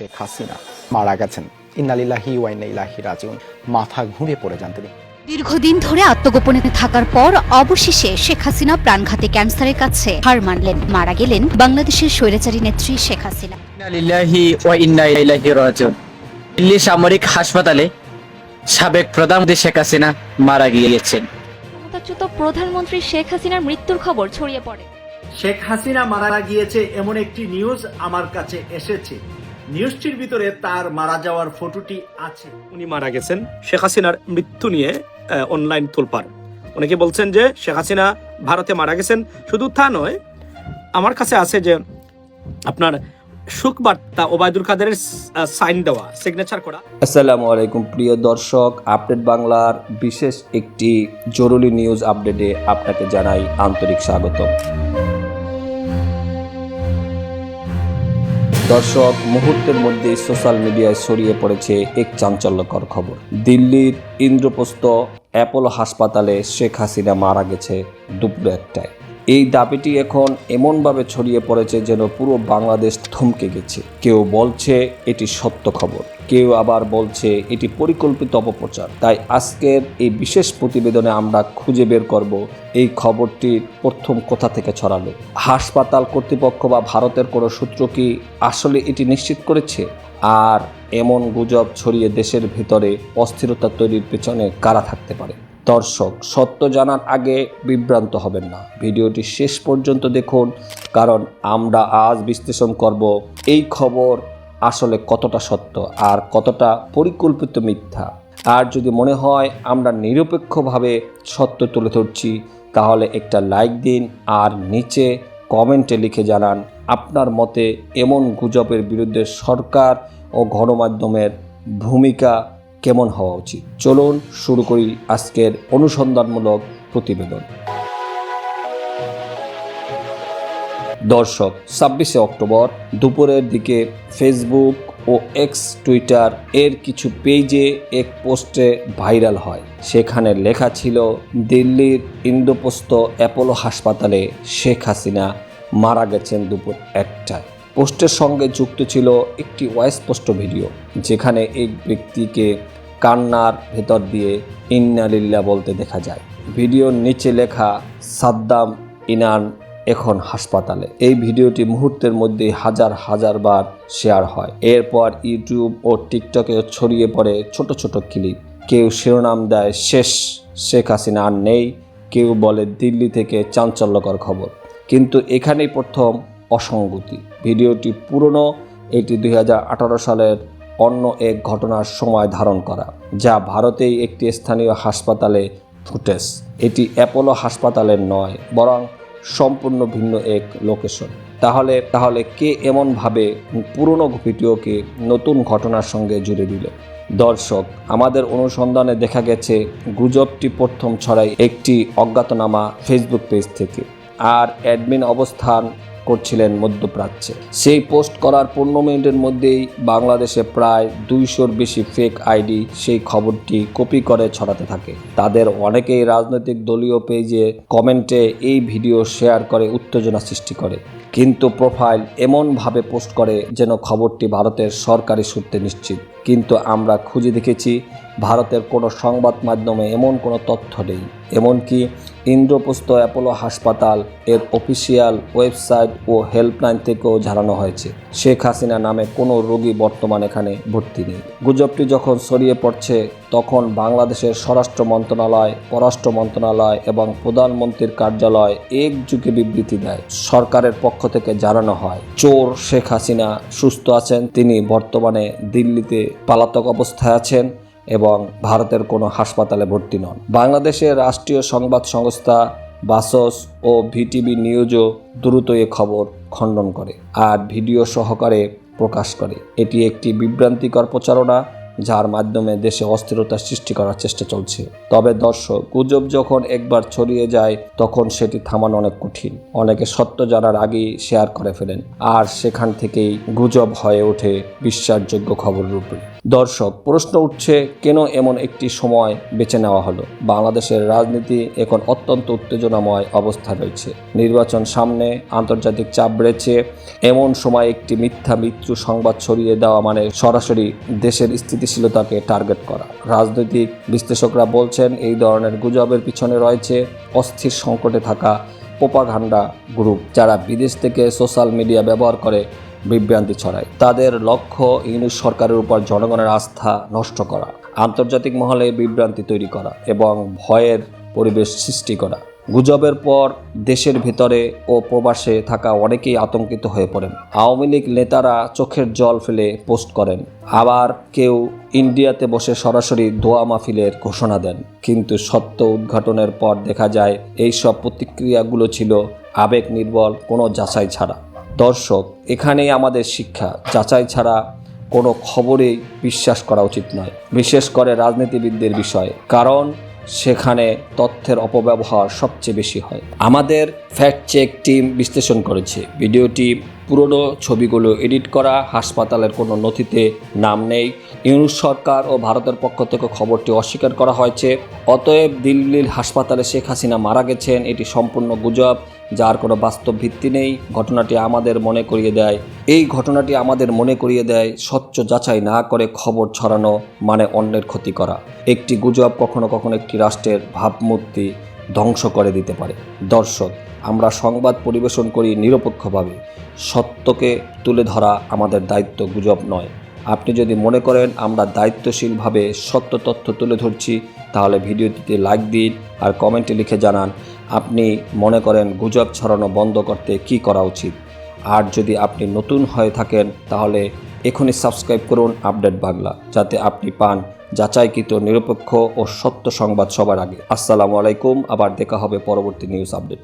শেখ হাসিনা মারা গেছেন। ইন্নালিল্লাহি ওয়াইনা ইলাহি রাজিউন। মাথা ঘুরে পড়ে যান তিনি। দীর্ঘদিন ধরে আত্মগোপনে থাকার পর অবশেষে শেখ হাসিনা প্রাণঘাতী ক্যান্সারের কাছে হার মানলেন। মারা গেলেন বাংলাদেশের স্বৈরাচারী নেত্রী শেখ হাসিনা। ইন্না লিল্লাহি ওয়া ইন্না রাজিউন। দিল্লি সামরিক হাসপাতালে সাবেক প্রধানমন্ত্রী শেখ হাসিনা মারা গিয়েছেন। ক্ষমতাচ্যুত প্রধানমন্ত্রী শেখ হাসিনার মৃত্যুর খবর ছড়িয়ে পড়ে। শেখ হাসিনা মারা গিয়েছে এমন একটি নিউজ আমার কাছে এসেছে। নিউজটির ভিতরে তার মারা যাওয়ার ফটোটি আছে। উনি মারা গেছেন। শেখ হাসিনার মৃত্যু নিয়ে অনলাইন তোলপার অনেকে বলছেন যে শেখ হাসিনা ভারতে মারা গেছেন। শুধু তা নয় আমার কাছে আছে যে আপনার সুখ বার্তা ওবায়দুল কাদেরের সাইন দেওয়া সিগনেচার করা। আসসালামু আলাইকুম প্রিয় দর্শক আপডেট বাংলার বিশেষ একটি জরুরি নিউজ আপডেটে আপনাকে জানাই আন্তরিক স্বাগত দর্শক, মুহূর্তের মধ্যে সোশ্যাল মিডিয়ায় ছড়িয়ে পড়েছে এক চাঞ্চল্যকর খবর। দিল্লির ইন্দ্রপ্রস্থ অ্যাপোলো হাসপাতালে শেখ হাসিনা মারা গেছে দুপুর একটায়। এই দাবিটি এখন এমনভাবে ছড়িয়ে পড়েছে যেন পুরো বাংলাদেশ থমকে গেছে। কেউ বলছে এটি সত্য খবর, কেউ আবার বলছে এটি পরিকল্পিত অপপ্রচার। তাই আজকের এই বিশেষ প্রতিবেদনে আমরা খুঁজে বের করব এই খবরটি প্রথম কোথা থেকে ছড়ালো। হাসপাতাল কর্তৃপক্ষ বা ভারতের কোনো সূত্র কি আসলে এটি নিশ্চিত করেছে? আর এমন গুজব ছড়িয়ে দেশের ভিতরে অস্থিরতা তৈরির পেছনে কারা থাকতে পারে? দর্শক, সত্য জানার আগে বিভ্রান্ত হবেন না। ভিডিওটি শেষ পর্যন্ত দেখুন, কারণ আমরা আজ বিশ্লেষণ করব এই খবর আসলে কতটা সত্য আর কতটা পরিকল্পিত মিথ্যা। আর যদি মনে হয় আমরা নিরপেক্ষভাবে সত্য তুলে ধরছি, তাহলে একটা লাইক দিন আর নিচে কমেন্টে লিখে জানান, আপনার মতে এমন গুজবের বিরুদ্ধে সরকার ও গণমাধ্যমের ভূমিকা কেমন হওয়া উচিত? চলুন শুরু করি আজকের অনুসন্ধানমূলক প্রতিবেদন। দর্শক, ছাব্বিশে অক্টোবর দুপুরের দিকে ফেসবুক ও এক্স টুইটার এর কিছু পেজে এক পোস্টে ভাইরাল হয়। সেখানে লেখা ছিল, দিল্লির ইন্দ্রপ্রস্থ অ্যাপোলো হাসপাতালে শেখ হাসিনা মারা গেছেন দুপুর একটায়। পোস্টের সঙ্গে যুক্ত ছিল একটি ওয়াইস্পষ্ট ভিডিও, যেখানে এক ব্যক্তিকে কান্নার ভেতর দিয়ে ইন্নালিল্লা বলতে দেখা যায়। ভিডিওর নিচে লেখা, সাদ্দাম ইনান এখন হাসপাতালে। এই ভিডিওটি মুহূর্তের মধ্যে হাজার হাজার বার শেয়ার হয়। এরপর ইউটিউব ও টিকটকে ছড়িয়ে পড়ে ছোট ছোট ক্লিপ। কেউ শিরোনাম দেয়, শেষ, শেখ হাসিনা আর নেই। কেউ বলে, দিল্লি থেকে চাঞ্চল্যকর খবর। কিন্তু এখানেই প্রথম অসঙ্গতি। ভিডিওটি পুরনো, এটি দু হাজার আঠারো সালের অন্য এক ঘটনার সময় ধারণ করা, যা ভারতেই একটি স্থানীয় হাসপাতালে ফুটেজ। এটি অ্যাপোলো হাসপাতালের নয়, বরং সম্পূর্ণ ভিন্ন এক লোকেশন। তাহলে তাহলে কে এমনভাবে পুরনো ভিডিওকে নতুন ঘটনার সঙ্গে জুড়ে দিল? দর্শক, আমাদের অনুসন্ধানে দেখা গেছে, গুজবটি প্রথম ছড়ায় একটি অজ্ঞাতনামা ফেসবুক পেজ থেকে। আর অ্যাডমিন অবস্থান করছিলেন মধ্যপ্রাচ্যে। সেই পোস্ট করার পনেরো মিনিটের মধ্যেই বাংলাদেশে প্রায় দুইশোর বেশি ফেক আইডি সেই খবরটি কপি করে ছড়াতে থাকে। তাদের অনেকেই রাজনৈতিক দলীয় পেজে কমেন্টে এই ভিডিও শেয়ার করে উত্তেজনা সৃষ্টি করে। কিন্তু প্রোফাইল এমনভাবে পোস্ট করে যেন খবরটি ভারতের সরকারি সূত্রে নিশ্চিত। কিন্তু আমরা খুঁজে দেখেছি, ভারতের কোনো সংবাদ মাধ্যমে এমন কোনো তথ্য নেই। এমনকি ইন্দ্রপ্রস্থ অ্যাপোলো হাসপাতাল এর অফিসিয়াল ওয়েবসাইট ও হেল্পলাইন থেকেও জানানো হয়েছে। শেখ হাসিনা নামে কোনো রোগী বর্তমান এখানে ভর্তি নেই। গুজবটি যখন ছড়িয়ে পড়ছে, তখন বাংলাদেশের স্বরাষ্ট্র মন্ত্রণালয়, পররাষ্ট্র মন্ত্রণালয় এবং প্রধানমন্ত্রীর কার্যালয় একযুগে বিবৃতি দেয়। সরকারের পক্ষ থেকে জানানো হয়, চোর শেখ হাসিনা সুস্থ আছেন, তিনি বর্তমানে দিল্লিতে পালাতক অবস্থায় আছেন। এবং ভারতের কোনো হাসপাতালে ভর্তি নন। বাংলাদেশের রাষ্ট্রীয় সংবাদ সংস্থা বাসস ও ভিটিভি নিউজও দ্রুত এ খবর খণ্ডন করে আর ভিডিও সহকারে প্রকাশ করে। এটি একটি বিভ্রান্তিকর প্রচারণা যার মাধ্যমে দেশে অস্থিরতা সৃষ্টি করার চেষ্টা চলছে। তবে দর্শক, গুজব যখন একবার ছড়িয়ে যায়, তখন সেটি থামানো অনেক কঠিন। অনেকে সত্য জানার আগেই শেয়ার করে ফেলেন, আর সেখান থেকেই গুজব হয়ে ওঠে বিশ্বাসযোগ্য খবর উপরে। দর্শক, প্রশ্ন উঠছে, কেন এমন একটি সময় বেছে নেওয়া হলো? বাংলাদেশের রাজনীতি এখন অত্যন্ত উত্তেজনাময় অবস্থা রয়েছে। নির্বাচন সামনে, আন্তর্জাতিক চাপ বেড়েছে। এমন সময় একটি মিথ্যা মৃত্যু সংবাদ ছড়িয়ে দেওয়া মানে সরাসরি দেশের স্থিতিশীলতাকে টার্গেট করা। রাজনৈতিক বিশ্লেষকরা বলছেন, এই ধরনের গুজবের পিছনে রয়েছে অস্থির সংকটে থাকা পোপাঘান্ডা গ্রুপ, যারা বিদেশ থেকে সোশ্যাল মিডিয়া ব্যবহার করে বিভ্রান্তি ছড়ায়। তাদের লক্ষ্য ইংলিশ সরকারের উপর জনগণের আস্থা নষ্ট করা, আন্তর্জাতিক মহলে বিভ্রান্তি তৈরি করা এবং ভয়ের পরিবেশ সৃষ্টি করা। গুজবের পর দেশের ভিতরে ও প্রবাসে থাকা অনেকেই আতঙ্কিত হয়ে পড়েন। আওয়ামী লীগ নেতারা চোখের জল ফেলে পোস্ট করেন। আবার কেউ ইন্ডিয়াতে বসে সরাসরি দোয়া মাহফিলের ঘোষণা দেন। কিন্তু সত্য উদ্ঘাটনের পর দেখা যায়, এই সব প্রতিক্রিয়াগুলো ছিল আবেগ নির্বল, কোনো যাচাই ছাড়া। দর্শক, এখানেই আমাদের শিক্ষা। যাচাই ছাড়া কোনো খবরেই বিশ্বাস করা উচিত নয়। বিশেষ করে রাজনীতিবিদদের বিষয়ে। কারণ সেখানে তথ্যের অপব্যবহার সবচেয়ে বেশি হয়। আমাদের ফ্যাক্ট চেক টিম বিশ্লেষণ করেছে। ভিডিওটি পুরনো ছবিগুলো এডিট করা, হাসপাতালের কোনো নথিতে নাম নেই। ইউনুস সরকার ও ভারতের পক্ষ থেকে খবরটি অস্বীকার করা হয়েছে। অতএব দিল্লির হাসপাতালে শেখ হাসিনা মারা গেছেন, এটি সম্পূর্ণ গুজব, যার কোনো বাস্তব ভিত্তি নেই। ঘটনাটি আমাদের মনে করিয়ে দেয়। এই ঘটনাটি আমাদের মনে করিয়ে দেয়, স্বচ্ছ যাচাই না করে খবর ছড়ানো মানে অন্যের ক্ষতি করা। একটি গুজব কখনো কখনো একটি রাষ্ট্রের ভাবমূর্তি ধ্বংস করে দিতে পারে। দর্শক, আমরা সংবাদ পরিবেশন করি নিরপেক্ষভাবে। সত্যকে তুলে ধরা আমাদের দায়িত্ব গুজব নয়। আপনি যদি মনে করেন আমরা দায়িত্বশীলভাবে সত্য তথ্য তুলে ধরছি, তাহলে ভিডিওটিতে লাইক দিন আর কমেন্টে লিখে জানান, আপনি মনে করেন গুজব ছড়ানো বন্ধ করতে কি করা উচিত। আর যদি আপনি নতুন হয়ে থাকেন, তাহলে এখনই সাবস্ক্রাইব করুন আপডেট বাংলা যাতে আপনি পান যাচাইকৃত নিরপেক্ষ ও সত্য সংবাদ সবার আগে। আসসালামু আলাইকুম, আবার দেখা হবে পরবর্তী নিউজ আপডেট